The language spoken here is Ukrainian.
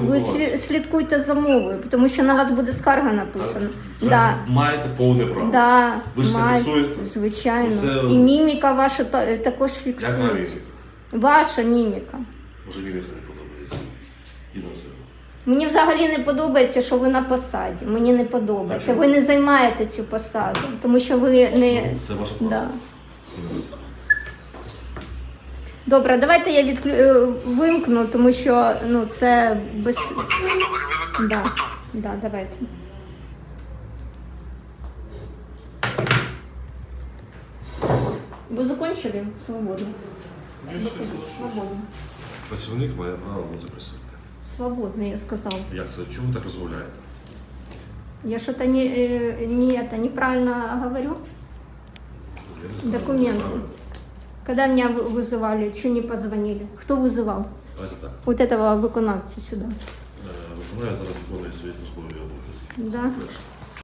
Ви слі- слідкуйте за мовою, тому що на вас буде скарга написана. Да. маєте повне право. Да, Ви ж це фіксуєте? Звичайно. Це- І міміка ваша та- також Яка фіксується. міміка? Ваша міміка. Може міміка не подобається. Мені взагалі не подобається, що ви на посаді. Мені не подобається. А чому? Ви не займаєте цю посаду, тому що ви не. Ну, Це ваше право. Да. Добре, давайте я відклю... е, вимкну, тому що ну, це без. Да. Да, давайте. Ви закончили? Свободно. Свободно. Працівник має право бути присутнім. Свободно, я сказал. Як це? Чому ви так розмовляєте? Я что-то не, э, не это неправильно говорю. Я не знаю, Документы. це правильно. Когда меня вы- вызывали, что не позвонили? Кто вызывал? Давайте так. Вот этого виконавця сюда. Е, Виконаю зараз виконує свої службові обов'язки. Да. Це перше.